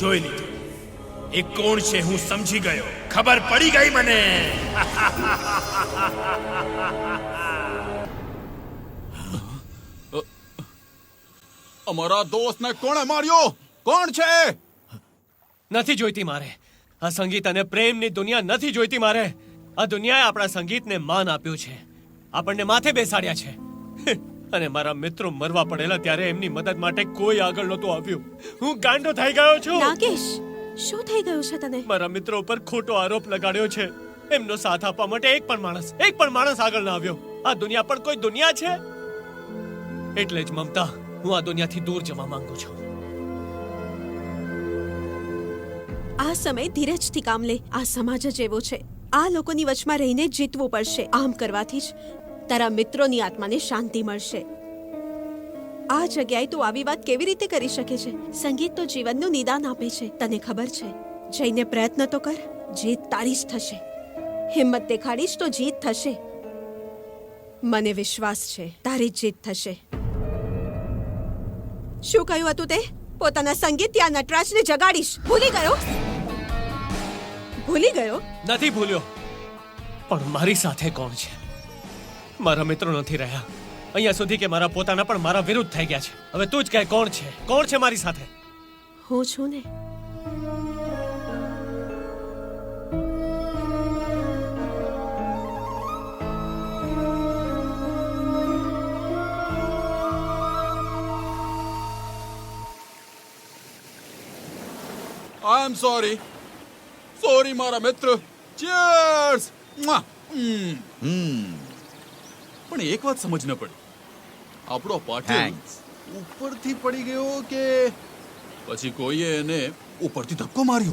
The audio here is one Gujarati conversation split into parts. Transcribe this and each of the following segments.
જોઈ લીધું. એ કોણ છે હું સમજી ગયો. ખબર પડી ગઈ મને. અમારા દોસ્તને કોણે માર્યો? કોણ છે? નથી જોઈતી મારે. આ સંગીત અને પ્રેમની દુનિયા નથી જોઈતી મારે. આ દુનિયાએ આપણા સંગીતને માન આપ્યું છે. આપણને માથે બેસાડ્યા છે. અને મારા મિત્રો મરવા પડેલા ત્યારે એમની મદદ માટે કોઈ આગળ નહોતું આવ્યું. હું ગાંડો થઈ ગયો છું. રાકેશ શું થઈ ગયું છે તને? મારા મિત્રો ઉપર ખોટો આરોપ લગાડ્યો છે. એમનો સાથ આપવા માટે એક પણ માણસ એક પણ માણસ આગળ ના આવ્યો. આ દુનિયા પણ કોઈ દુનિયા છે? એટલે જ મમતા હું આ દુનિયાથી દૂર જવા માંગુ છું. આ સમય ધીરજથી કામ લે. આ સમાજ જ એવો છે. આ લોકોની વચમાં રહીને જીતવું પડશે. આમ કરવાથી જ તારા મિત્રોની આત્માને શાંતિ મળશે. આ જગ્યાએ તું આવી વાત કેવી રીતે કરી શકે છે? સંગીત તો જીવનનું નિદાન આપે છે, તને ખબર છે. જઈને પ્રયત્ન તો કર, જીત તારી જ થશે. હિંમત દેખાડીશ તો જીત થશે. મને વિશ્વાસ છે, તારી જીત થશે. શું કહ્યું હતું તે? પોતાના સંગીત ત્યાં નટરાજને જગાડીશ. ભૂલી ગયો? ભૂલી ગયો? નથી ભૂલ્યો. પણ મારી સાથે કોણ છે? મારા મિત્રો નથી રહ્યા. અહીંયા સુધી કે મારા પોતાના પણ મારા વિરુદ્ધ થઈ ગયા છે. હવે તું જ કહે કોણ છે? કોણ છે મારી સાથે? હું છું ને. આઈ એમ સોરી સોરી મારા મિત્ર. ચીયર્સ પણ એક વાત સમજ ન પડી. આપણો પાટિલ ઉપરથી પડી ગયો કે પછી કોઈએ એને ઉપરથી ધક્કો માર્યો?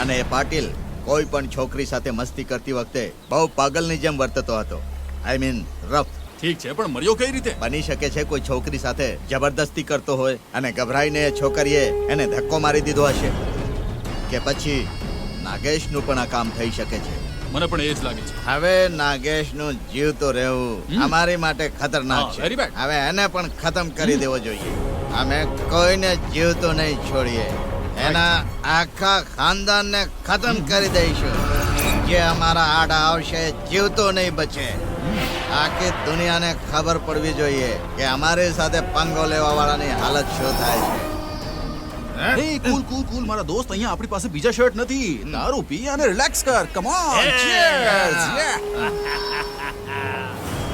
અને એ પાટીલ કોઈ પણ છોકરી સાથે મસ્તી કરતી વખતે બહુ પાગલની જેમ વર્તતો હતો. આઈ મીન રફ ઠીક છે પણ મર્યો કઈ રીતે? બની શકે છે કોઈ છોકરી સાથે જબરદસ્તી કરતો હોય અને ગભરાઈને એ છોકરીએ એને ધક્કો મારી દીધો હશે. કે પછી નાગેશનું પણ આ કામ થઈ શકે છે. મને પણ એ જ લાગે છે. હવે નાગેશનું જીવતો રહેવું. અમારી માટે ખતરનાક છે. હવે એને પણ ખતમ કરી દેવો જોઈએ. અમે કોઈને જીવતો નહીં છોડીએ. એના આખા ખાનદાનને ખતમ કરી દઈશું. જે અમારા આડા આવશે જીવતો નહીં બચે. આખી દુનિયાને ખબર પડવી જોઈએ કે અમારી સાથે પંગો લેવા વાળાની હાલત શું થાય છે. એ કુલ કુલ કુલ મારા દોસ્ત અહીંયા આપણી પાસે બીજા શર્ટ નથી. દારૂ પી અને રિલેક્સ કર. કમ ઓન ચીયર્સ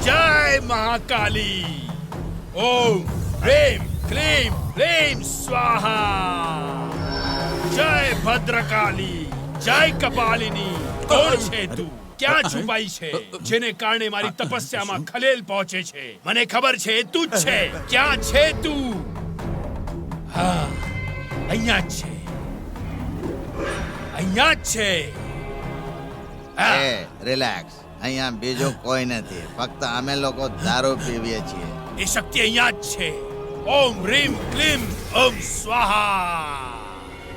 જય મહાકાલી. ઓમ પ્રેમ ક્લીમ પ્રેમ સ્વાહા. જય ભદ્રકાલી જય કપાલિની. કોણ છે તું? ક્યાં છુપાઈ છે? જેને કારણે મારી તપસ્યામાં ખલેલ પહોંચે છે. મને ખબર છે તું જ છે. ક્યાં છે તું? હા. અહીંયા જ છે અહીંયા જ છે હા. એ રિલેક્સ અહીંયા બીજું કોઈ નથી ફક્ત અમે લોકો દારૂ પીવીએ છીએ એ શક્તિ અહીંયા જ છે ઓમ રીમ ક્લીમ ઓમ સ્વાહા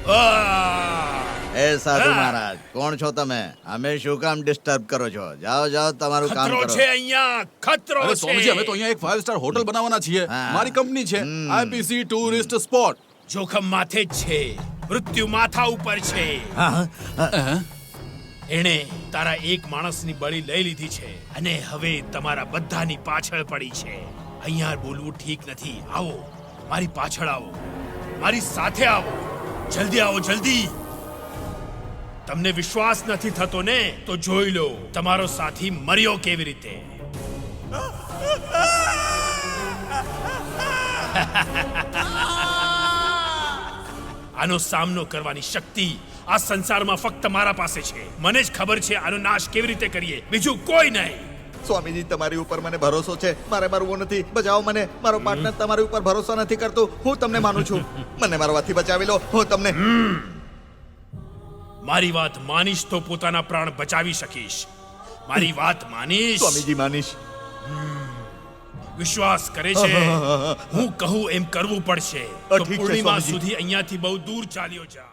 આહ! એ સાધુ હા. મહારાજ કોણ છો તમે અમે શું કામ ડિસ્ટર્બ કરો છો જાઓ જાઓ તમારું કામ ખતરો કરો છે અહીંયા ખતરો અરે છે સ્વામીજી અમે તો અહીંયા એક ફાઇવ સ્ટાર હોટલ બનાવવાના છીએ હા. મારી કંપની છે હમ. આઈપીસી ટુરિસ્ટ સ્પોટ જોખમ માથે જ છે. મૃત્યુ માથા ઉપર છે. એણે તારા એક માણસની બળી લઈ લીધી છે અને હવે તમારા બધાની પાછળ પડી છે. અહીંયા બોલવું ઠીક નથી. આવો મારી પાછળ આવો. મારી સાથે આવો. જલ્દી આવો જલ્દી. તમને વિશ્વાસ નથી થતો ને તો જોઈ લો તમારો સાથી મર્યો કેવી રીતે? આનો સામનો કરવાની શક્તિ આ સંસારમાં ફક્ત મારા પાસે છે. મને જ ખબર છે આનો નાશ કેવી રીતે કરીએ. બીજું કોઈ નહીં. સ્વામીજી તમારી ઉપર મને ભરોસો છે. મારે મરવું નથી. બચાવો મને. મારો પાર્ટનર તમારી ઉપર ભરોસો નથી કરતું. હું તમને માનું છું. મને મારવાથી બચાવી લો. હું તમને મારી વાત માનીશ તો પોતાના પ્રાણ બચાવી શકીશ. મારી વાત માનીશ. સ્વામીજી માનીશ. વિશ્વાસ કરે છે. હું કહું એમ કરવું પડશે. પૂર્ણિમા સુધી અહીંયાથી બહુ દૂર ચાલ્યો જા.